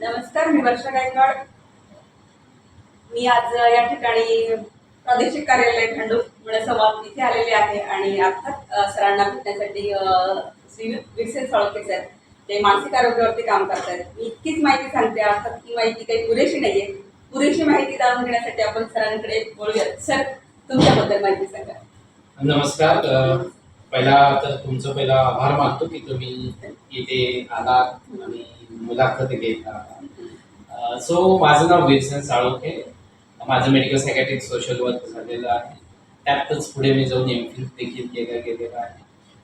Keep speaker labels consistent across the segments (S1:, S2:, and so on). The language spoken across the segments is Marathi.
S1: नमस्कार मी वर्षा गायकवाड. मी आज या ठिकाणी प्रादेशिक कार्यालय खंडू संवाद इथे आलेले आहे आणि अर्थात सरांना भेटण्यासाठी श्री विकसित साळोखे आहेत. ते मानसिक आरोग्यावरती काम करतात मी इतकीच माहिती सांगते अर्थात ही माहिती काही पुरेशी नाहीये. पुरेशी माहिती जाणून घेण्यासाठी आपण सरांकडे बोलूयात. सर तुमच्याबद्दल माहिती सांगा.
S2: नमस्कार पहिला तर तुमचं पहिला आभार मानतो की तुम्ही इथे आलात आणि मुलाखत घेत सो माझं नाव विल्सन साळोखे. माझं मेडिकल सायकॅट्रिक सोशल वर्क झालेलं आहे. त्यातच पुढे मी जाऊन एम फिल देखील केलं गेलेलं आहे.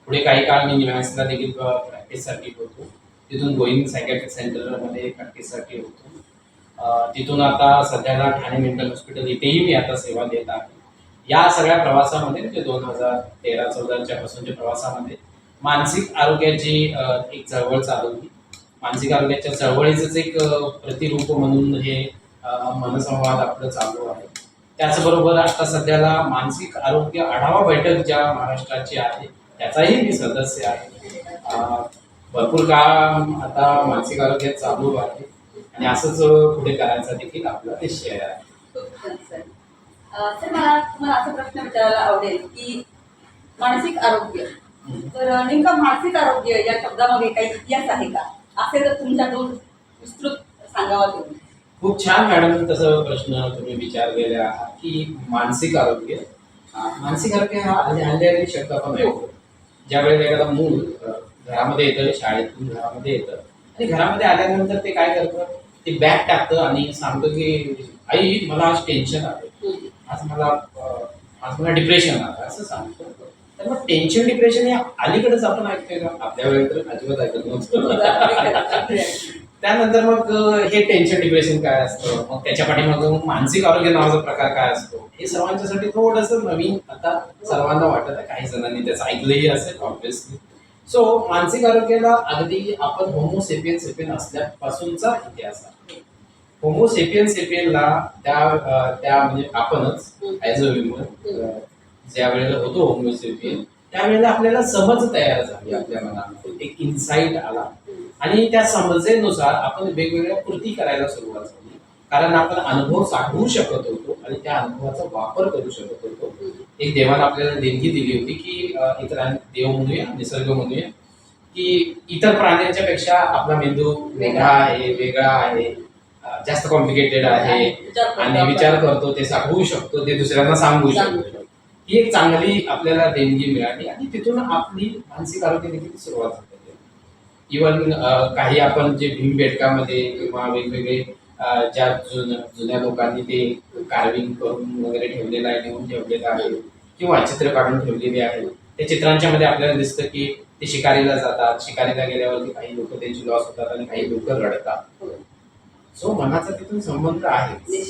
S2: पुढे काही काळ मी निवासला देखील प्रॅक्टिससाठी होतो. तिथून गोईंग सायकॅट्रिक सेंटरमध्ये प्रॅक्टिससाठी होतो. तिथून आता सध्याला ठाणे मेंटल हॉस्पिटल इथेही मी आता सेवा देत आहे. या सगळ्या प्रवासामध्ये म्हणजे दोन हजार तेरा चौदाच्या पासूनच्या प्रवासामध्ये मानसिक आरोग्याची एक चळवळ चालवली मानसिक आरोग्याच्या चळवळीचंच एक प्रतिरूप म्हणून हे मनसंवाद आपलं चालू आहे. त्याचबरोबर आता सध्याला मानसिक आरोग्य आढावा बैठक ज्या महाराष्ट्राची आहे त्याचाही मी सदस्य आहे. भरपूर काम आता मानसिक आरोग्यात चालू आहे. आणि असंच पुढे करायचा देखील आपला निश्चय आहे.
S1: सर मला तुम्हाला असा प्रश्न विचारायला आवडेल की मानसिक आरोग्य तर नेमकं मानसिक आरोग्य या शब्दामागे काही इतिहास आहे का? तर तुमच्याकडून विस्तृत सांगावा तुम्ही
S2: खूप छान मॅडम तसं प्रश्न तुम्ही विचारलेले आहात की मानसिक आरोग्य मानसिक आरोग्य हा हल्ली हल्ली शब्द आपण ऐकतो. ज्यावेळेला एखादा मूल घरामध्ये येतं शाळेतून घरामध्ये येतं आणि घरामध्ये आल्यानंतर ते काय करतं? ते बॅग टाकतं आणि सांगतं की आई मला आज टेन्शन आलं आज मला आज मला डिप्रेशन आलं असं सांगतो. तर मग टेन्शन डिप्रेशन हे अलीकडेच आपण ऐकतोय का आपल्या वेळेत तर अजिबात ऐकत नव्हतं. त्यानंतर मग हे टेन्शन डिप्रेशन काय असतं? मग त्याच्या पाठीमाग मानसिक आरोग्य नावाचा प्रकार काय असतो? हे सर्वांच्यासाठी थोडंसं नवीन आता सर्वांना वाटत आहे. काही जणांनी त्याचं ऐकलंही असेल ऑब्विसली सो मानसिक आरोग्याला अगदी आपण होमोसेपियन सेपियन असल्यापासूनचा इतिहास आहे. होमोसेपियन सेपियनला त्या त्या म्हणजे आपणच ॲज अ ह्युमन ज्या वेळेला होतो होमोसेपियन त्यावेळेला आपल्याला समज तयार झाली आपल्या मनामध्ये. एक इन्साईट आला. आणि त्या समजेनुसार आपण वेगवेगळ्या कृती करायला सुरुवात झाली. कारण आपण अनुभव साठवू शकत होतो आणि त्या अनुभवाचा वापर करू शकत होतो. एक देवानं आपल्याला देणगी दिली होती की इतरां देव म्हणूया निसर्ग म्हणूया की इतर प्राण्यांच्या पेक्षा आपला मेंदू वेगळा आहे वेगळा आहे जास्त कॉम्प्लिकेटेड आहे आणि विचार करतो ते साठवू शकतो ते दुसऱ्यांना सांगू शकतो. ही एक चांगली आपल्याला देणगी मिळाली आणि तिथून आपली मानसिक आरोग्य देखील सुरुवात झाली इवन काही आपण जे भीमबेटकामध्ये किंवा वेगवेगळे ज्या जुन जुन्या लोकांनी ते कार्विंग करून वगैरे ठेवलेलं आहे लिहून ठेवलेलं आहे किंवा चित्र काढून ठेवलेली आहे त्या चित्रांच्या मध्ये आपल्याला दिसतं की ते शिकारीला जातात शिकारीला गेल्यावरती काही लोक त्यांची लॉस होतात आणि काही लोक रडतात. सो मनाचा तिथून संबंध आहे.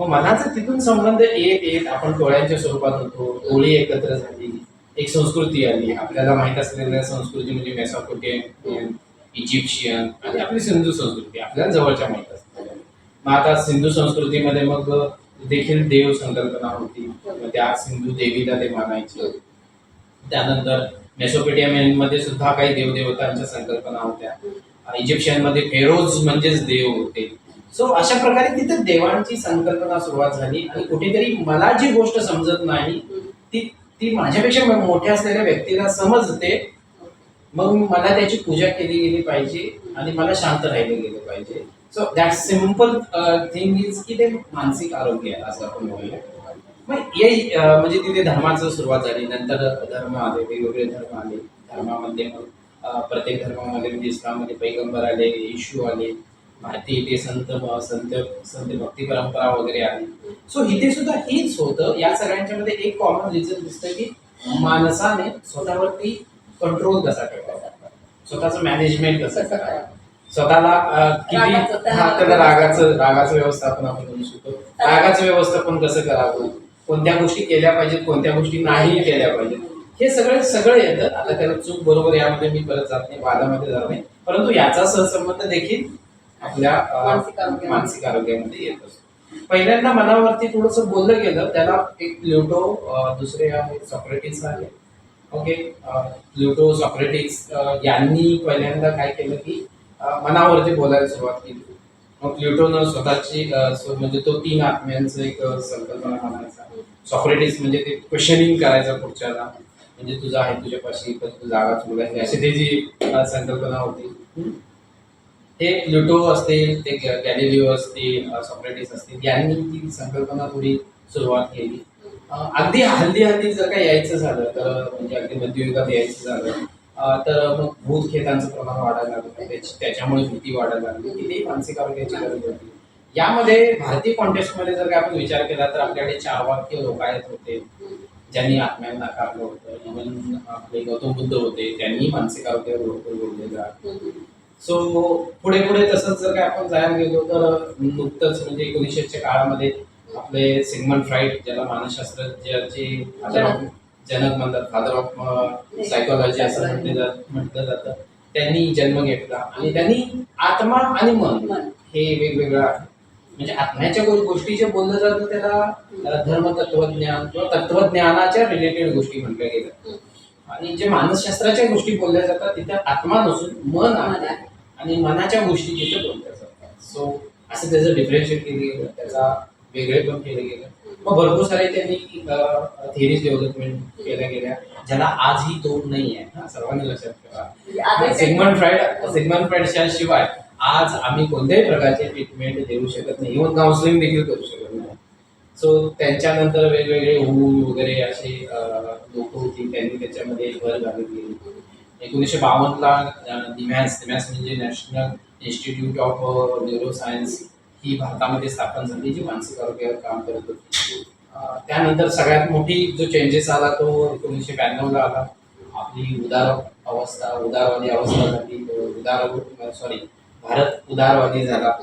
S2: मग मनाचा तिथून संबंध येत येत आपण टोळ्यांच्या स्वरूपात होतो टोळी एकत्र झाली एक संस्कृती आली. आपल्याला माहीत असलेल्या संस्कृती म्हणजे मेसॉपोटेमियन इजिप्शियन आणि आपली सिंधू संस्कृती. आपल्याला जवळच्या माहीत असलेल्या. मग आता सिंधू संस्कृतीमध्ये मग देखील देव संकल्पना होती. मग त्या सिंधू देवीला ते मानायचे. त्यानंतर मेसोपोटेमियनमध्ये सुद्धा काही देवदेवतांच्या संकल्पना होत्या. इजिप्शियनमध्ये फेरोज म्हणजेच देव होते. सो अशा प्रकारे तिथे देवांची संकल्पना सुरुवात झाली आणि कुठेतरी मला जी गोष्ट समजत नाही ती ती माझ्यापेक्षा मोठ्या असलेल्या व्यक्तीला समजते. मग मला त्याची पूजा केली गेली पाहिजे आणि मला शांत राहिले गेलं पाहिजे. So that simple thing is की ते मानसिक आरोग्य आहे असं आपण म्हणूया मग हे म्हणजे तिथे धर्माचं सुरुवात झाली नंतर धर्म आले वेगवेगळे धर्म आले. धर्मामध्ये मग प्रत्येक धर्मामध्ये म्हणजे इस्लाममध्ये पैगंबर आले येशू आले. भारतीय इथे संत संत संत भक्ती परंपरा वगैरे आली सो इथे सुद्धा हेच होतं. या सगळ्यांच्या मध्ये एक कॉमन रिझन दिसतं की माणसाने स्वतःवरती कंट्रोल कसा ठेवायचा स्वतःचं मॅनेजमेंट कसं करायचं स्वतःला किती
S1: रागाचं
S2: हा त्याला रागाचं रागाचं व्यवस्थापन आपण करू शकतो. रागाचं व्यवस्थापन कसं करावं? कोणत्या गोष्टी केल्या पाहिजेत कोणत्या गोष्टी नाही केल्या पाहिजेत? हे सगळं सगळं येतं. आता त्याला चूक बरोबर यामध्ये मी परत जात नाही वादामध्ये जात नाही. परंतु याचा सहसंबंध देखील आपल्या
S1: मानसिक आरोग्यामध्ये.
S2: येत असतो. पहिल्यांदा मनावरती थोडस बोललं गेलं त्याला एक प्ल्युटो अं, दुसरे आहे सॉक्रेटिस आहे. ओके? प्ल्युटो सॉक्रेटिस अं, यांनी पहिल्यांदा काय केलं की मनावरती बोलायला सुरुवात केली. मग प्लुटोनं स्वतःची म्हणजे तो तीन आत्म्यांचं एक संकल्पना मांडायचा सॉक्रेटिस म्हणजे ते क्वेश्चनिंग करायचं पुढच्याला. म्हणजे तुझं आहे तुझ्यापाशी पण तू जागा चुकलाय अशी त्याची संकल्पना होती. हे प्लुटो असतील ते गॅ- गॅलिलिओ असतील सॉक्रेटिस असतील यांनी ती संकल्पना थोडी सुरुवात केली. अगदी हल्ली हल्ली जर का यायचं झालं तर म्हणजे अगदी मध्ययुगात यायचं झालं तर मग भूत खेतांचं प्रमाण वाढायला लागलं त्याच्यामुळे भीती वाढायला लागली किती मानसिक आरोग्याची गरज होती. यामध्ये भारतीय कॉन्टेक्स्टमध्ये जर आपण विचार केला तर आपल्याकडे चार वाक्य लोक आहेत होते ज्यांनी आत्म्यांना नाकारलं होतं इव्हन आपले गौतम बुद्ध होते त्यांनी मानसिक आरोग्यावर भरपूर बोललेलं आहे सो पुढे पुढे तसंच जर का आपण जायला गेलो तर नुकतंच म्हणजे एकोणीसशेच्या काळामध्ये आपले सिग्मंड फ्राईड ज्याला मानसशास्त्रज्ञाचे
S1: जनक.
S2: जनक म्हणतात फादर ऑफ सायकोलॉजी असं म्हटलं जात म्हटलं जातं त्यांनी जन्म घेतला आणि त्यांनी आत्मा आणि मन. हे वेगवेगळं आहे म्हणजे आत्म्याच्या गोष्टी जे बोललं जातं त्याला धर्म तत्वज्ञान किंवा तत्वज्ञानाच्या रिलेटेड गोष्टी म्हटल्या गेल्या आणि जे मानसशास्त्राच्या गोष्टी बोलल्या जातात तिथे आत्मा नसून मन आहे. आणि मनाच्या गोष्टी तिथे बोलल्या जातात सो असं त्याचं डिफरेन्शिएट केलं गेलं त्याचा वेगळे पण केलं गेलं. मग भरपूर सारे त्यांनी थिअरीज डेव्हलपमेंट केल्या गेल्या ज्याला आजही तोड नाही आहे. हा, सर्वांनी लक्षात ठेवा. सेगमेंट फ्राईड सेगमेंट फ्राईडच्या शिवाय आज आम्ही कोणत्याही प्रकारचे ट्रीटमेंट देऊ शकत नाही. इव्हन काउन्सिलिंग देखील करू शकत नाही. सो त्यांच्यानंतर वेगवेगळे हू वगैरे असे लोक होती त्यांनी त्याच्यामध्ये भर घालून गेली एकोणीसशे बावन्नला दिमॅस दिमॅस म्हणजे national institute of neuro science ही भारतामध्ये स्थापन झाली जी मानसिक आरोग्यावर काम करत होती. त्यानंतर सगळ्यात मोठी जो चेंजेस आला तो एकोणीसशे ब्याण्णवला आला. आपली उदार अवस्था उदारवादी अवस्था झाली. उदार सॉरी भारत उदारवादी झाला.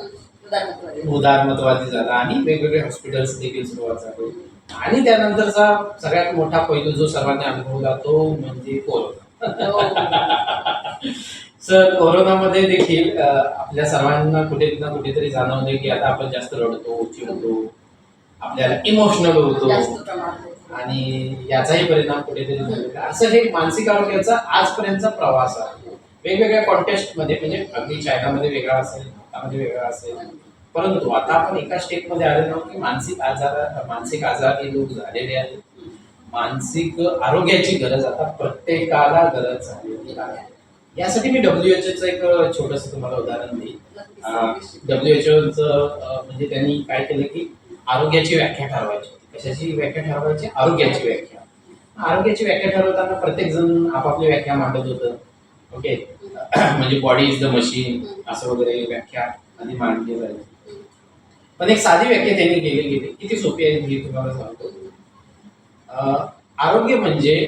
S2: उदारमतवादी. झाला आणि वेगवेगळे हॉस्पिटल्स देखील सुरुवात झाली. आणि त्यानंतरचा सगळ्यात मोठा पैलू जो सर्वांनी अनुभवला तो म्हणजे कोरोना. सर कोरोनामध्ये देखील आपल्या सर्वांना कुठे ना कुठेतरी जाणवले की आता आपण जास्त रडतो चिडतो आपल्याला इमोशनल होतो. आणि याचाही परिणाम कुठेतरी झालेला. असं हे मानसिक आरोग्याचा आजपर्यंतचा प्रवास आहे. वेगवेगळ्या कॉन्टेक्स्टमध्ये म्हणजे अगदी चायनामध्ये वेगळा असेल भारतामध्ये वेगळा असेल परंतु आता आपण एका स्टेटमध्ये आलेलो की मानसिक आजार मानसिक आजारी लोक झालेले आहेत. मानसिक आरोग्याची गरज आता प्रत्येकाला गरज झालेली आहे. यासाठी मी डब्ल्यू एच ओचं एक छोटंसं तुम्हाला उदाहरण
S1: नक्कीच.
S2: डब्ल्यू एच ओचं म्हणजे त्यांनी काय केलं की आरोग्याची व्याख्या ठरवायची. कशाची व्याख्या ठरवायची? आरोग्याची व्याख्या. आरोग्याची व्याख्या ठरवताना प्रत्येक जण आपापली व्याख्या मांडत होतं. ओके? म्हणजे बॉडी इज द मशीन असं वगैरे व्याख्या आधी मांडली जायची. पण एक साधी व्याख्या त्यांनी केली गेली किती सोपी आहे मी तुम्हाला सांगतो. आरोग्य म्हणजे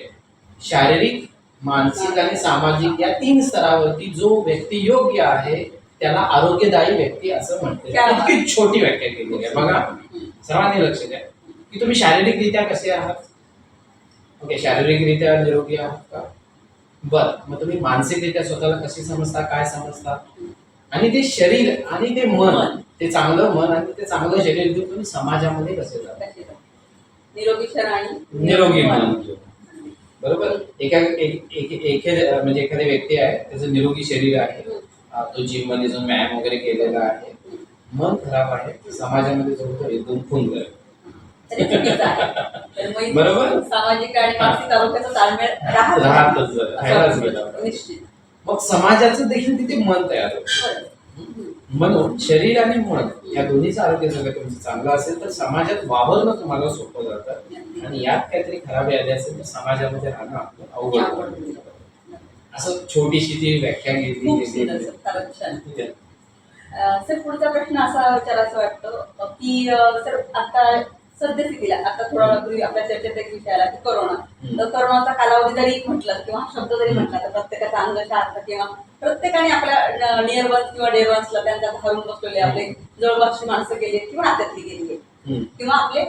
S2: शारीरिक मानसिक आणि सामाजिक या तीन स्तरावरती जो व्यक्ती योग्य आहे त्याला आरोग्यदायी व्यक्ती असं म्हणते. इतकी छोटी व्याख्या केलेली आहे बघा सर्वांनी लक्ष द्या की तुम्ही शारीरिकरित्या कसे आहात ओके शारीरिकरित्या निरोगी आहात का बर मग तुम्ही मानसिकरित्या स्वतःला कशी समजता काय समजता आणि ते शरीर आणि ते मन. ते चांगलं मन आणि ते चांगलं शरीर घेऊन तुम्ही समाजामध्ये कसे जाते?
S1: निरोगी शरीर आणि
S2: निरोगी मन. बरोबर? एका एक- एक- एखाद्या म्हणजे एखादी व्यक्ती आहे त्याचं निरोगी शरीर आहे. तो जिममध्ये जाऊन व्यायाम वगैरे केलेला आहे. मन खराब आहे समाजामध्ये जो तो एकदम.
S1: तर मग
S2: बरोबर.
S1: सामाजिक आणि मानसिक आरोग्याचा ताळमेळ राहत
S2: राहतच राहायलाच गेलं. मग समाजाचं देखील तिथे मन तयार होतं. म्हणून शरीर आणि मन या दोन्हीचं आरोग्य जर तुमचं चांगलं असेल तर समाजात वावरणं तुम्हाला सोपं जातं. आणि यात काहीतरी खराबी आली असेल तर समाजामध्ये राहणं आपलं अवघड पडतं असं छोटीशी ती व्याख्या घेतली
S1: सर पुढचा प्रश्न असा विचारायचा वाटतो की सर आता सद्यस्थितीला. आता थोडा वेळापूर्वी आपल्या चर्चेत एक विषय आला की कोरोना. तर कोरोनाचा कालावधी जरी म्हटलं किंवा शब्द जरी म्हटला तर प्रत्येकाचा अंग शास्त्र किंवा प्रत्येकाने आपल्या नियर वन्स किंवा डेअर वन्सला त्यांच्यात हरून बसलेले आपले जवळपासची माणसं गेली आहेत किंवा नात्यातली गेली आहेत. किंवा आपले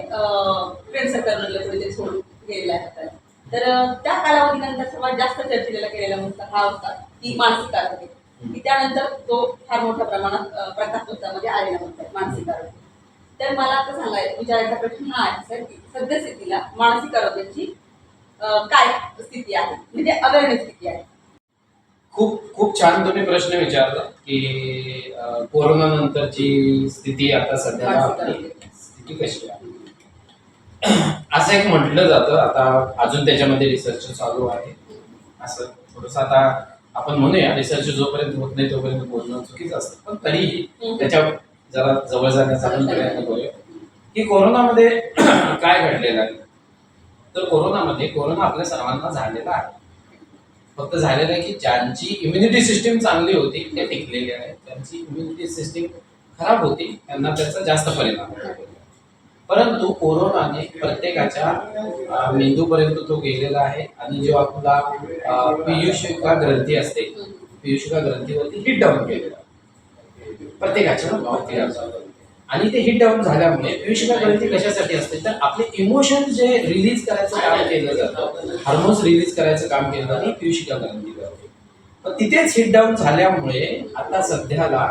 S1: फ्रेंड सर्कल कुठेतरी सोडून गेलेले आहेत. तर त्या कालावधीनंतर सर्वात जास्त चर्चेला गेलेला मुद्दा हा होता की मानसिक आरोग्य. की त्यानंतर तो फार मोठ्या प्रमाणात अं, प्रकाशवृत्तामध्ये आलेला मुद्दा आहे मानसिक आरोग्य. तर मला आता सांगायचं विचारायचा प्रश्न हा आहे सर की सद्यस्थितीला मानसिक आरोग्याची काय स्थिती आहे? म्हणजे अवेअरनेस स्थिती आहे.
S2: खूप खूप छान तुम्ही प्रश्न विचारला की कोरोना नंतरची स्थिती आता सध्या. स्थिती कशी आहे? असं एक म्हटलं जातं आता अजून त्याच्यामध्ये रिसर्च चालू आहे. असं थोडस आता आपण म्हणूया रिसर्च जोपर्यंत होत नाही तोपर्यंत बोलणं चुकीचं असतं. पण तरीही. त्याच्या जरा जवळ जाण्याचा आपण प्रयत्न करूया. की कोरोनामध्ये काय घडलेलं आहे? तर कोरोनामध्ये कोरोना आपल्या सर्वांना झालेला आहे. फक्त झालेलं आहे की ज्यांची इम्युनिटी सिस्टीम चांगली होती ते टिकलेली आहे. त्यांची इम्युनिटी सिस्टीम खराब होती त्यांना त्याचा जास्त परिणाम परंतु कोरोनाने प्रत्येकाच्या मेंदूपर्यंत तो गेलेला आहे आणि जो आपला पियुषिका ग्रंथी असते पियुषिका ग्रंथीवरती हिट डाऊन केलेला प्रत्येकाच्या आणि ते हिट डाऊन झाल्यामुळे पीयूषिका कशासाठी असते? तर आपले इमोशन जे रिलीज करायचं काम केलं जातं हार्मोन्स रिलीज करायचं काम केलं जातं ही ग्रंथी करते पण तिथेच हिट डाऊन झाल्यामुळे आता सध्याला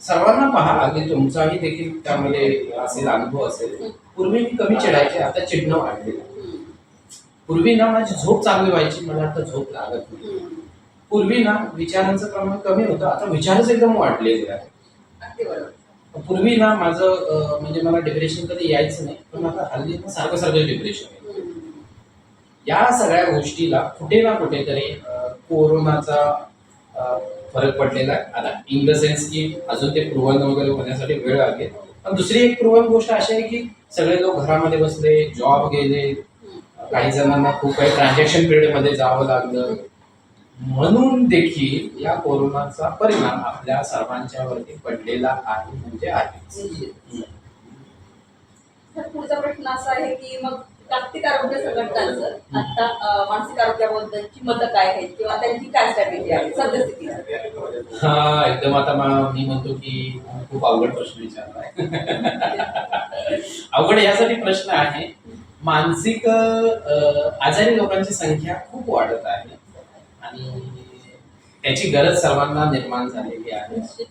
S2: सर्वांना पहा अगदी तुमचाही देखील त्यामध्ये असेल अनुभव असेल. पूर्वी मी कमी चिडायचे आता चिडणं वाढलेलं पूर्वी ना माझी झोप चांगली व्हायची मला आता झोप लागत नाही. पूर्वी ना विचारांचं प्रमाण कमी होतं आता विचारच एकदम वाढलेले आहे पूर्वी ना माझं म्हणजे मला डिप्रेशन कधी यायचं नाही पण आता हल्ली सारखं सारखं डिप्रेशन आहे. या सगळ्या गोष्टीला कुठे ना कुठेतरी कोरोनाचा फरक पडलेला आहे. आता इन द सेन्स की अजून ते प्रूव्हन वगैरे होण्यासाठी वेळ लागेल. पण दुसरी एक प्रूव्हन गोष्ट अशी आहे की सगळे लोक घरामध्ये बसले जॉब गेले काही जणांना खूप काही ट्रान्झॅक्शन पिरियडमध्ये जावं लागलं. म्हणून देखील या कोरोनाचा परिणाम आपल्या सर्वांच्यावरती पडलेला आहे म्हणजे आहे
S1: तर पुढचा प्रश्न असा आहे की मग जागतिक आरोग्य संघटनांचं आता मानसिक आरोग्याबद्दलची मतं काय आहेत किंवा त्यांची काय स्ट्रॅटेजी आहे? सद्यस्थिती.
S2: हा एकदम आता मा- म्हणतो की खूप अवघड प्रश्न विचारलाय. अवघड यासाठी प्रश्न आहे मानसिक आजारी लोकांची संख्या खूप वाढत आहे. आणि त्याची गरज सर्वांना निर्माण झालेली आहे.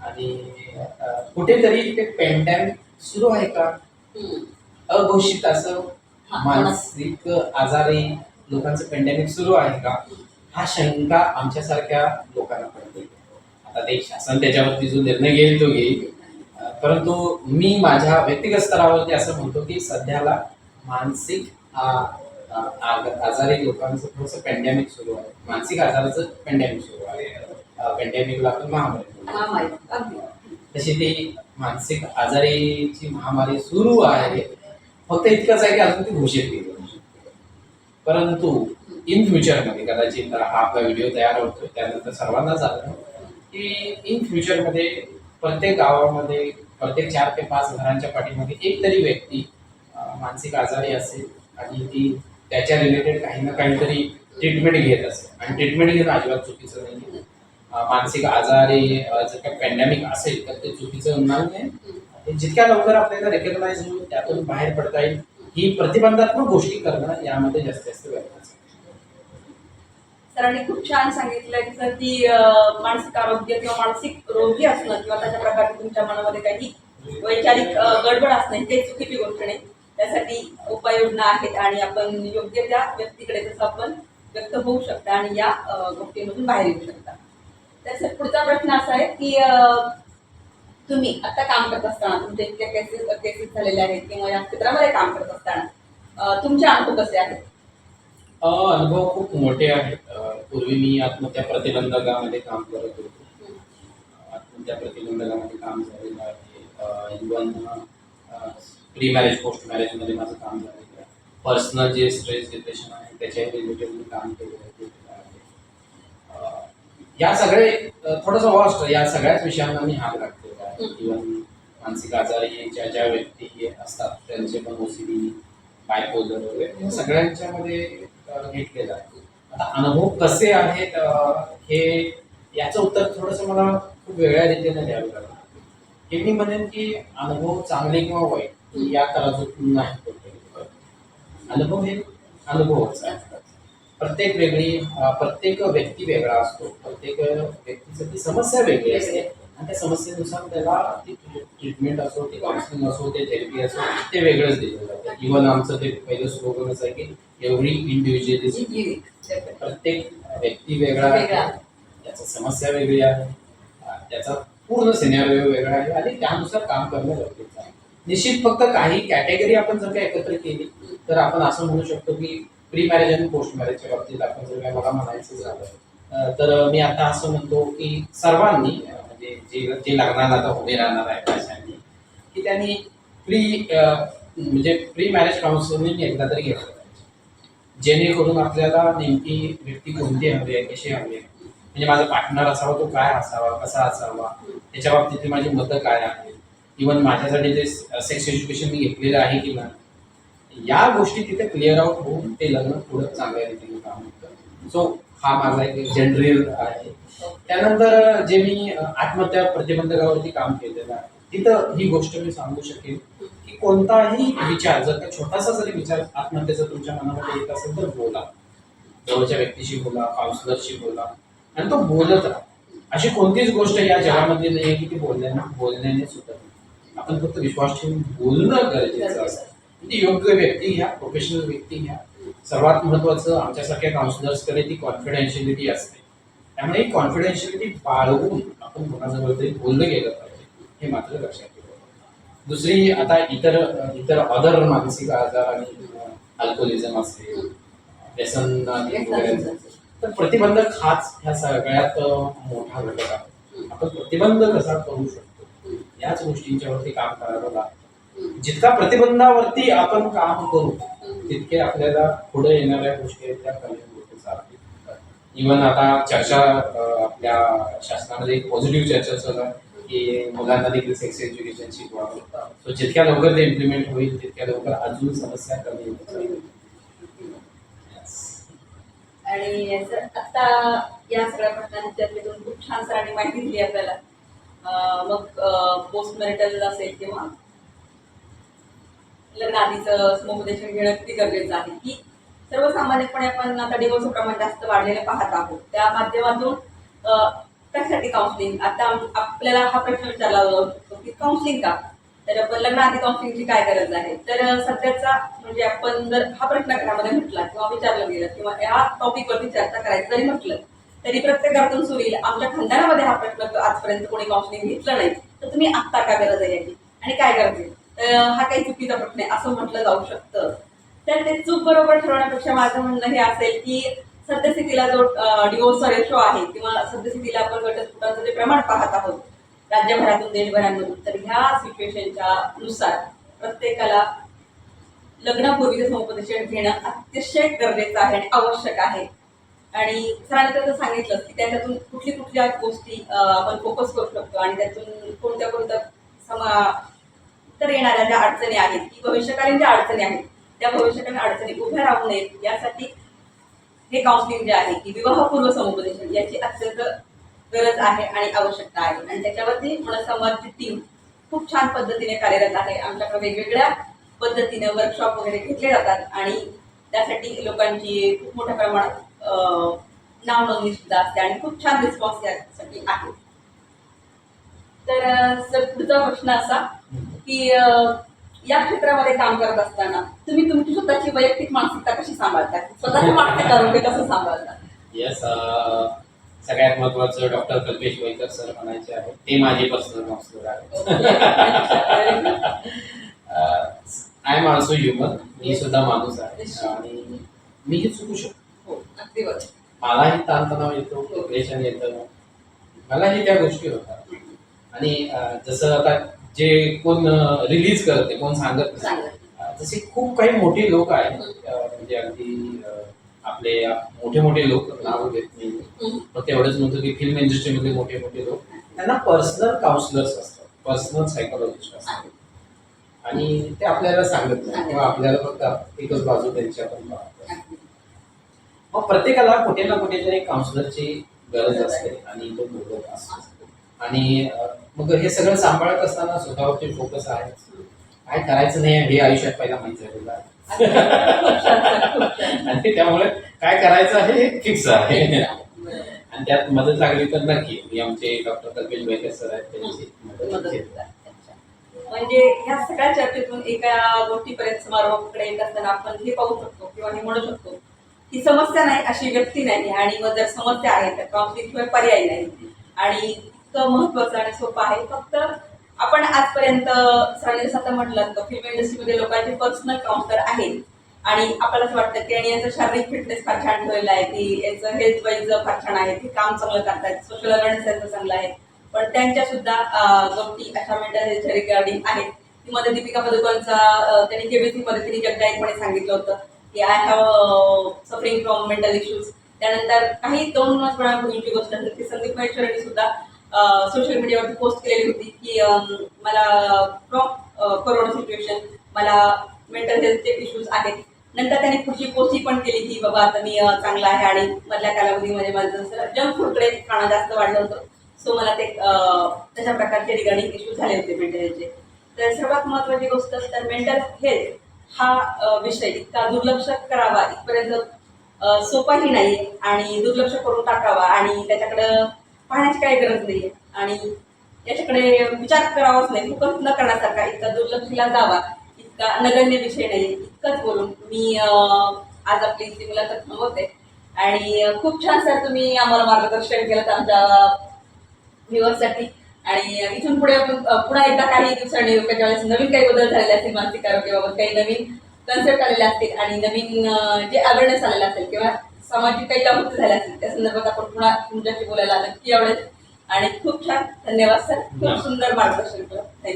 S2: आणि कुठेतरी ते पेंडॅमिक सुरू आहे का? अघोषित असं मानसिक आजारी लोकांचं पेंडेमिक सुरू आहे का? हा शंका आमच्यासारख्या लोकांना पडते. आता ते शासन त्याच्यावरती जो निर्णय घेईल तो घेईल. परंतु मी माझ्या व्यक्तिगत स्तरावरती असं म्हणतो की सध्याला मानसिक आजारी लोकांचं थोडंसं पेंडेमिक सुरू आहे. मानसिक आजाराचं पेंडेमिक सुरू आहे. पेंडेमिकला आपण महामारी तशी ती मानसिक आजारीची महामारी सुरू आहे. फक्त इतकंच आहे की अजून ती घोषित केली. परंतु इन फ्युचरमध्ये कदाचित हा आपला व्हिडिओ तयार होतोय त्यानंतर सर्वांना झालं की इन फ्युचरमध्ये प्रत्येक गावामध्ये प्रत्येक चार ते पाच घरांच्या पाठीमागे एक तरी व्यक्ती मानसिक आजारी असेल आणि ती त्याच्या रिलेटेड काही ना काहीतरी ट्रीटमेंट घेत असेल आणि ट्रीटमेंट घेणं अजिबात चुकीचं नाही मानसिक आजारी जर काही पॅन्डेमिक असेल तर ते चुकीचं होणार नाही. जितक्या लवकर आपल्याला रेकग्नाइज होईल त्यातून बाहेर पडता येईल. ही प्रतिबंधात्मक गोष्टी करणं यामध्ये जास्तीत जास्त गरजेचं
S1: सरांनी खूप छान सांगितलं की तर ती मानसिक आरोग्य किंवा मानसिक रोगी असणं किंवा त्याच्या प्रकारे तुमच्या मनामध्ये काही वैचारिक गडबड असणं ही काही चुकीची गोष्ट नाही. त्यासाठी उपाययोजना आहेत आणि आपण योग्य त्या व्यक्तीकडे तसं आपण व्यक्त होऊ शकता आणि या गोष्टीमधून बाहेर येऊ शकता. त्याचा पुढचा प्रश्न असा आहे की तुम्ही आता काम करत असताना तुमच्या इतक्या केसेस केसेस झालेल्या आहेत किंवा या क्षेत्रामध्ये काम करत असताना तुमचे अनुभव कसे आहेत?
S2: अनुभव खूप मोठे आहेत. पूर्वी मी आत्महत्या प्रतिबंधकामध्ये काम करत होतो. आत्महत्या प्रतिबंधकामध्ये काम झालेलं आहे. इवन प्री मॅरेज पोस्ट मॅरेजमध्ये माझं काम झालेलं आहे पर्सनल जे स्ट्रेस डिप्रेशन आहे त्याच्या रिलेटेड मी काम केलेलं आहे या सगळे थोडंसं वॉस्ट या सगळ्याच विषयांना मी हात आहे.
S1: हं.
S2: इवन मानसिक आजारी ज्या ज्या व्यक्ती असतात त्यांचे पण ओसीडी बायपोलर वगैरे या सगळ्यांच्यामध्ये घेतलेलं आहे. आता अनुभव कसे आहेत हे याचं उत्तर थोडंसं मला खूप वेगळ्या रीतीने द्यावं लागलं. हे मी म्हणेन की अनुभव चांगले किंवा वाईट. या तराजूतून नाही. अनुभव हे अनुभवच प्रत्येक वेगळी प्रत्येक व्यक्ती वेगळा असतो. प्रत्येक व्यक्तीचं ती समस्या वेगळी असते. आणि त्या समस्येनुसार त्याला ती ट्रीटमेंट असो ती काउन्सिलिंग असो ते थेरपी असो ते वेगळंच दिलं जातं. इव्हन आमचं ते पहिलं स्लोगनच आहे की एव्हरी इंडिव्हिज्युअल प्रत्येक व्यक्ती वेगळा. आहे. त्याचा समस्या वेगळी आहे. त्याचा पूर्ण सिनेरिओ वेगळा आहे. आणि त्यानुसार काम करणं गरजेचं आहे. निश्चित फक्त काही कॅटेगरी आपण जर का एकत्र केली तर आपण असं म्हणू शकतो की प्री मॅरेज आणि पोस्ट मॅरेजच्या बाबतीत आपण जर काय मला म्हणायचं झालं तर मी आता असं म्हणतो की सर्वांनी म्हणजे जे जे लग्नाला आता उभे राहणार आहे अशांनी की त्यांनी प्री म्हणजे प्री मॅरेज काउन्सिलिंग एकदा तरी घेतलं पाहिजे. जेणेकरून आपल्याला नेमकी व्यक्ती कोणती हवी आहे कशी हवी आहे म्हणजे माझा पार्टनर असावा तो काय असावा कसा असावा त्याच्या बाबतीतली माझी मतं काय आहेत इवन माझ्यासाठी जे सेक्स एज्युकेशन मी घेतलेलं आहे की नाही या गोष्टी तिथे क्लिअर आउट होऊन ते लग्न पुढं चांगल्या रीतीने काम होतं. सो हा माझा एक जनरल आहे. त्यानंतर जे मी आत्महत्या प्रतिबंधकावरती काम केलेलं आहे तिथं ही गोष्ट मी सांगू शकेन की कोणताही विचार जर का छोटासा जरी विचार आत्महत्येचा तुमच्या मनामध्ये येत असेल तर बोला. जवळच्या व्यक्तीशी बोला काउन्सिलरशी बोला. आणि तो बोलत राहा. अशी कोणतीच गोष्ट या जगामध्ये नाही आहे की ती बोलण्याने बोलण्याने सुद्धा आपण फक्त विश्वास ठेवून बोलणं गरजेचं असतं. म्हणजे योग्य व्यक्ती घ्या प्रोफेशनल व्यक्ती घ्या. सर्वात महत्वाचं आमच्यासारख्या काउन्सिलर्सकडे ती कॉन्फिडेन्शियलिटी असते. त्यामुळे ही कॉन्फिडेन्शियलिटी बाळगून आपण कोणाजवळ तरी बोललं गेलं पाहिजे हे मात्र लक्षात ठेवा. दुसरी आता इतर इतर अदर मानसिक आजार आणि अल्कोहोलिझम असेल व्यसन. तर प्रतिबंधक हाच ह्या सगळ्यात मोठा घटक आहे. आपण प्रतिबंध कसा करू शकतो? याच गोष्टींच्यावरती काम करावं लागतं. जितका प्रतिबंधावरती आपण काम करू तितके आपल्याला पुढे येणाऱ्या गोष्टी आहेत त्या कल्याण होत इवन आता चर्चा आपल्या शासनामध्ये एक पॉझिटिव्ह चर्चा चालू आहे की मुलांना देखील सेक्स एज्युकेशन शिकवावं. सो जितक्या लवकर ते इम्प्लिमेंट होईल तितक्या लवकर अजून समस्या कमी होत
S1: आणि आता या सगळ्या प्रश्नांच्यातून खूप छान सरांनी माहिती दिली आपल्याला. मग पोस्ट मॅरिटल असेल किंवा लग्न आधीचं समुपदेशन घेणं किती गरजेचं आहे? की सर्वसामान्यपणे आपण आता डिवोर्सचं प्रमाण जास्त वाढलेलं पाहत आहोत. त्या माध्यमातून त्यासाठी काउन्सिलिंग आता आपल्याला हा प्रश्न विचारला जाऊ की काउन्सिलिंग का? तर आपण लग्न आधी काउन्सिलिंगची काय गरज आहे? तर सध्याचा म्हणजे आपण जर हा प्रश्न घरामध्ये म्हटला किंवा विचारलं गेलं किंवा या टॉपिकवरती चर्चा करायचं जरी म्हटलं तरी प्रत्येक घरातून सुरू येईल आमच्या खानदानामध्ये हा प्रश्न आजपर्यंत कोणी काउन्सिलिंग घेतलं नाही. तर तुम्ही आत्ता का गरज आहे याची? आणि काय करते हा काही चुकीचा प्रश्न आहे. असं म्हटलं जाऊ शकतं. तर ते चूक बरोबर ठरवण्यापेक्षा माझं म्हणणं हे असेल की सद्यस्थितीला जो डिवोर्सचा रेशो आहे किंवा सद्यस्थितीला आपण घटस्फोटांचं जे प्रमाण पाहत आहोत राज्यभरातून देशभरांमधून तर ह्या सिच्युएशनच्या नुसार प्रत्येकाला लग्नापूर्वीचं समुपदेशन घेणं अतिशय गरजेचं आहे आणि आवश्यक आहे. आणि सरांनी तर सांगितलं की त्याच्यातून कुठली कुठल्या गोष्टी आपण फोकस करू शकतो आणि त्यातून कोणत्या कोणत्या समा तर येणाऱ्या ज्या अडचणी आहेत की भविष्यकालीन ज्या अडचणी आहेत त्या भविष्यकालीन अडचणी उभ्या राहू नयेत. यासाठी हे काउन्सिलिंग जे आहे की विवाहपूर्व समुपदेशन याची अत्यंत गरज आहे आणि आवश्यकता आहे. आणि त्याच्यावरती मनसंवादची टीम खूप छान पद्धतीने कार्यरत आहे. आमच्याकडे वेगवेगळ्या पद्धतीने वर्कशॉप वगैरे घेतले जातात आणि त्यासाठी लोकांची खूप मोठ्या प्रमाणात अं, नाव नोंदणी सुद्धा असते आणि खूप छान रिस्पॉन्स यासाठी आहे. तर सर पुढचा प्रश्न असा की या क्षेत्रामध्ये काम करत असताना तुम्ही तुमची स्वतःची वैयक्तिक मानसिकता कशी सांभाळता? स्वतःचं मानसिक आरोग्य कसं सांभाळता?
S2: येस सगळ्यात महत्वाचं डॉक्टर कल्पेश वैकर सर म्हणायचे आहेत ते माझे पर्सनल काउन्सिलर आहेत. आय एम ऑल्सो ह्युमन मी सुद्धा माणूस आहे. आणि मीही चुकू शकतो.
S1: हो अगदी बरोबर.
S2: मलाही ताणतणाव येतो डिप्रेशन येतं. मलाही त्या गोष्टी होतात. आणि जसं आता जे कोण रिलीज करते कोण सांगत नाही. खूप काही मोठे लोक आहेत. म्हणजे अगदी आपले मोठे मोठे लोक नाव घेत नाही. फक्त एवढंच म्हणतो की फिल्म इंडस्ट्रीमध्ये मोठे मोठे लोक त्यांना पर्सनल काउन्सिलर्स असतात. पर्सनल सायकोलॉजिस्ट असतात. आणि ते आपल्याला सांगत नाही. किंवा आपल्याला फक्त एकच बाजू त्यांची आपण पाहतो
S1: अगदी.
S2: मग प्रत्येकाला कुठे ना कुठेतरी काउन्सिलरची गरज असते आणि तो बोलत असतो आणि मग हे सगळं सांभाळत असताना स्वतःवरती फोकस आहे काय करायचं नाही हे आयुष्यात पहिला माहीत झालेलं आहे
S1: छान.
S2: आणि त्यामुळे काय करायचं आहे हे फिक्स आहे. आणि त्यात मदत लागली तर नक्की मी आमचे डॉक्टर कल्पेश वैद्य सर आहेत त्यांची मदत.
S1: म्हणजे ह्या सगळ्या चर्चेतून एका गोष्टीपर्यंत समारोहाकडे येत असताना आपण हे पाहू शकतो किंवा हे म्हणू शकतो ही समस्या नाही अशी व्यक्ती नाही आणि मग जर समस्या आहे तर काउन्सिलिंग पर्याय नाही. आणि इतकं महत्वाचं आणि सोपं आहे. फक्त आपण आजपर्यंत सरांनी जसं आता म्हटलं तर फिल्म इंडस्ट्रीमध्ये लोकांचे पर्सनल काउन्सलर आहेत. आणि आपल्याला असं वाटतं की आणि यांचं शारीरिक फिटनेस फार छान ठेवलेलं आहे की यांचं हेल्थ वाईज फार छान आहे ते काम चांगलं करतात सोशल अवेअरनेस त्यांचं चांगलं आहे. पण त्यांच्या सुद्धा गोष्टी अशा मेंटल हेल्थ रिगार्डिंग आहेत. ती मध्ये दीपिका पदुकोणचा त्यांनी केबीसी मध्ये तिने जगदायकपणे सांगितलं होतं. की I have suffering from mental issues त्यानंतर काही दोन वेळापूर्वीची गोष्ट असेल की संदीप महेश्वरांनी सुद्धा सोशल मीडियावरती पोस्ट केलेली होती की मला फ्रॉम कोरोना सिच्युएशन मला मेंटल हेल्थचे इश्यूज आहेत. नंतर त्याने पुढची पोस्ट ही पण केली की बाबा आता मी चांगला आहे आणि मधल्या कालावधीमध्ये माझं जसं जंक फूडकडे खाणं जास्त वाढलं होतं. सो मला ते तशा प्रकारचे रिगार्डिंग इश्यूज झाले होते मेंटल हेल्थचे तर सर्वात महत्त्वाची गोष्ट तर मेंटल हेल्थ हा विषय इतका दुर्लक्ष करावा इथपर्यंत सोपाही नाही आणि दुर्लक्ष करून टाकावा आणि त्याच्याकडं पाहण्याची काही गरज नाही आहे आणि याच्याकडे विचार करावाच नाही. फोकस न करण्यासारखा इतका दुर्लक्षला जावा इतका नगण्य विषय नाही. इतकंच बोलून मी आज आपली इथे मुलाखत थांबवते आणि खूप छान सर तुम्ही आम्हाला मार्गदर्शन केलं आमच्या व्ह्युअर्ससाठी. आणि इथून पुढे आपण पुन्हा एकदा काही दिवसांनी त्याच्या वेळेस नवीन काही बदल झालेले असतील मानसिक आरोग्याबाबत काही नवीन कन्सेप्ट आलेले असतील आणि नवीन जे अवेअरनेस आलेलं असेल किंवा सामाजिक काही जागृती झाल्या असतील त्या संदर्भात आपण पुन्हा तुमच्याशी बोलायला नक्की आवडेल आणि खूप छान. धन्यवाद सर. खूप सुंदर मार्गदर्शन केलं. थँक्यू.